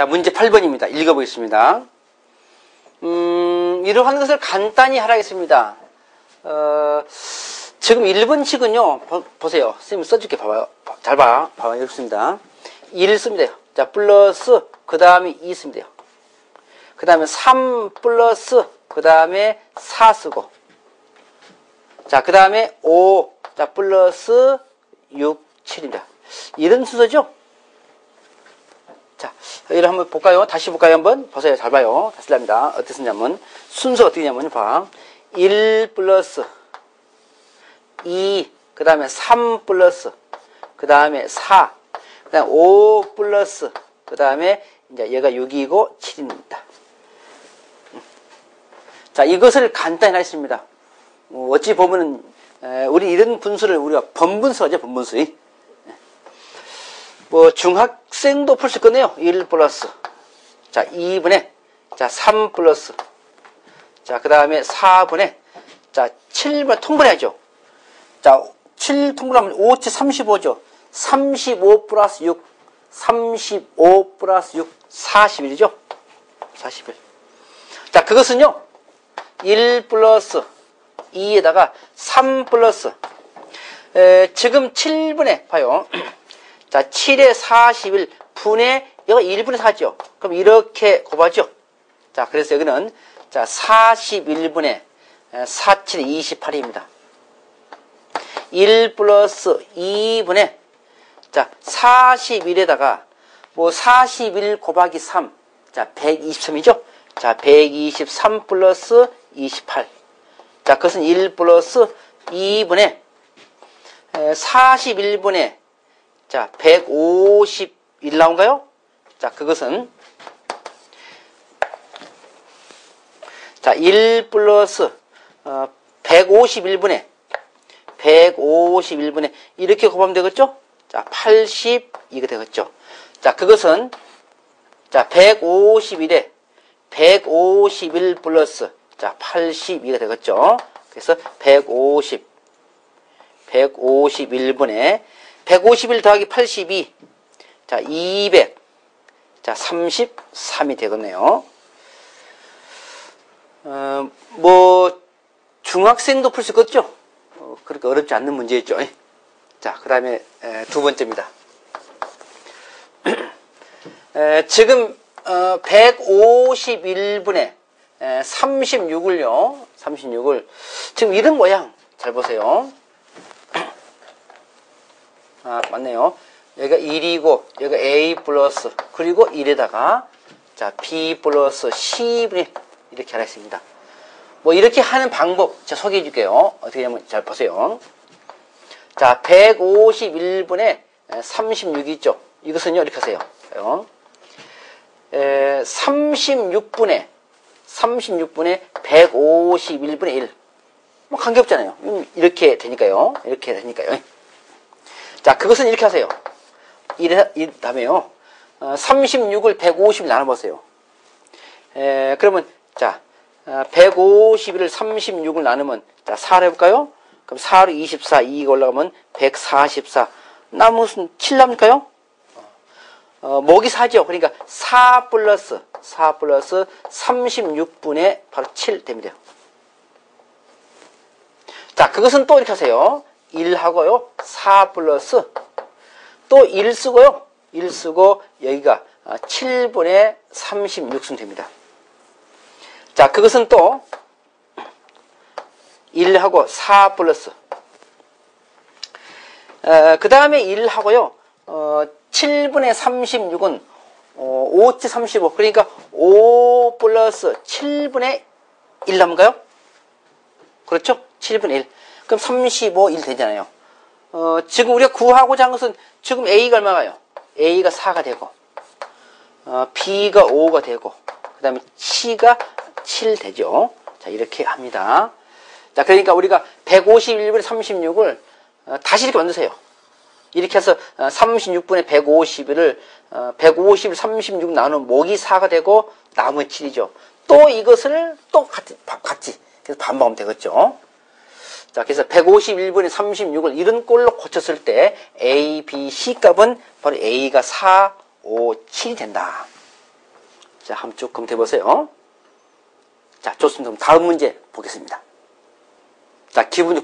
자, 문제 8번입니다. 읽어보겠습니다. 음, 이러한 것을 간단히 하라겠습니다. 어, 지금 1번식은요, 보, 세요 선생님 써줄게. 봐봐요. 잘 봐. 봐봐. 이렇습니다. 1 쓰면 돼요. 자, 플러스, 그 다음에 2 쓰면 돼요. 그 다음에 3 플러스, 그 다음에 4 쓰고. 자, 그 다음에 5, 자, 플러스 6, 7입니다. 이런 순서죠? 자, 이를 한번 볼까요? 다시 볼까요? 한번? 보세요. 잘 봐요. 다시 합니다. 어떻게 쓰냐면, 순서 어떻게 냐면, 봐. 1 플러스 2, 그 다음에 3 플러스, 그 다음에 4, 그 다음에 5 플러스, 그 다음에 이제 얘가 6이고 7입니다. 자, 이것을 간단히 하겠습니다. 뭐 어찌 보면은, 우리 이런 분수를 우리가 번분수 하죠, 번분수. 뭐 중학 생도 풀 수 있거든요. 1 플러스. 자, 2분의 자, 3 플러스. 자, 그 다음에 4분의 자, 7분 통분해야죠. 자, 7 통분하면 5치 35죠. 35 플러스 6. 35 플러스 6. 41이죠. 41. 자, 그것은요. 1 플러스 2에다가 3 플러스 에, 지금 7분의 봐요. 자, 7에 41 분의 여기가 1분의 4죠. 그럼 이렇게 곱하죠. 자, 그래서 여기는 자, 41분의 4, 7, 28입니다. 1 플러스 2분의 자, 41에다가 뭐 41 곱하기 3. 자, 123이죠. 자, 123 플러스 28. 자, 그것은 1 플러스 2분의 41분의 자, 151 나온가요? 자, 그것은 자, 1 플러스 어, 151분의 151분의 이렇게 곱하면 되겠죠? 자, 80 이거 되겠죠? 자, 그것은 자, 151에 151 플러스 자, 82가 되겠죠? 그래서 150 151분의 151 더하기 82. 자, 200. 자, 33이 되겠네요. 어, 뭐, 중학생도 풀 수 있겠죠? 어, 그렇게 어렵지 않는 문제였죠. 자, 그 다음에 두 번째입니다. 에, 지금 어, 151분의 36을요. 36을 지금 이런 모양 잘 보세요. 아, 맞네요. 여기가 1이고, 여기가 A 플러스, 그리고 1에다가, 자, B 플러스 C분의 이렇게 하나 있습니다. 뭐, 이렇게 하는 방법, 제가 소개해 줄게요. 어떻게 하면, 잘 보세요. 자, 151분의 36 있죠? 이것은요, 이렇게 하세요. 에, 36분의, 36분의 151분의 1. 뭐, 관계 없잖아요. 이렇게 되니까요. 이렇게 되니까요. 자, 그것은 이렇게 하세요. 이래, 이 다음에요. 어, 36을 150을 나눠보세요. 에, 그러면, 자, 어, 151을 36을 나누면, 자, 4를 해볼까요? 그럼 4로 24, 2가 올라가면 144. 남은 7 남을까요? 어, 목이 4죠. 그러니까 4 플러스, 4 플러스 36분의 바로 7 됩니다. 자, 그것은 또 이렇게 하세요. 1 하고요. 4 플러스 또 1 쓰고요. 1 쓰고 여기가 7분의 36승 됩니다. 자, 그것은 또 1하고 4 플러스 어, 그 다음에 1 하고요. 어, 7분의 36은 어, 5치 35 그러니까 5 플러스 7분의 1 남은가요? 그렇죠? 7분의 1 그럼 35, 1 되잖아요. 어, 지금 우리가 구하고자 한 것은 지금 A가 얼마가요? A가 4가 되고, 어, B가 5가 되고, 그 다음에 C가 7 되죠. 자, 이렇게 합니다. 자, 그러니까 우리가 151분의 36을 어, 다시 이렇게 만드세요. 이렇게 해서 36분의 151을 150을 36 나누면 목이 4가 되고 나머지 7이죠. 또 이것을 또 같이, 같이 그래서 반복하면 되겠죠. 자, 그래서 151분의 36을 이런 꼴로 고쳤을 때 A, B, C 값은 바로 A가 4, 5, 7이 된다. 자, 한번 쭉 검토해 보세요. 자, 좋습니다. 그럼 다음 문제 보겠습니다. 자, 기분이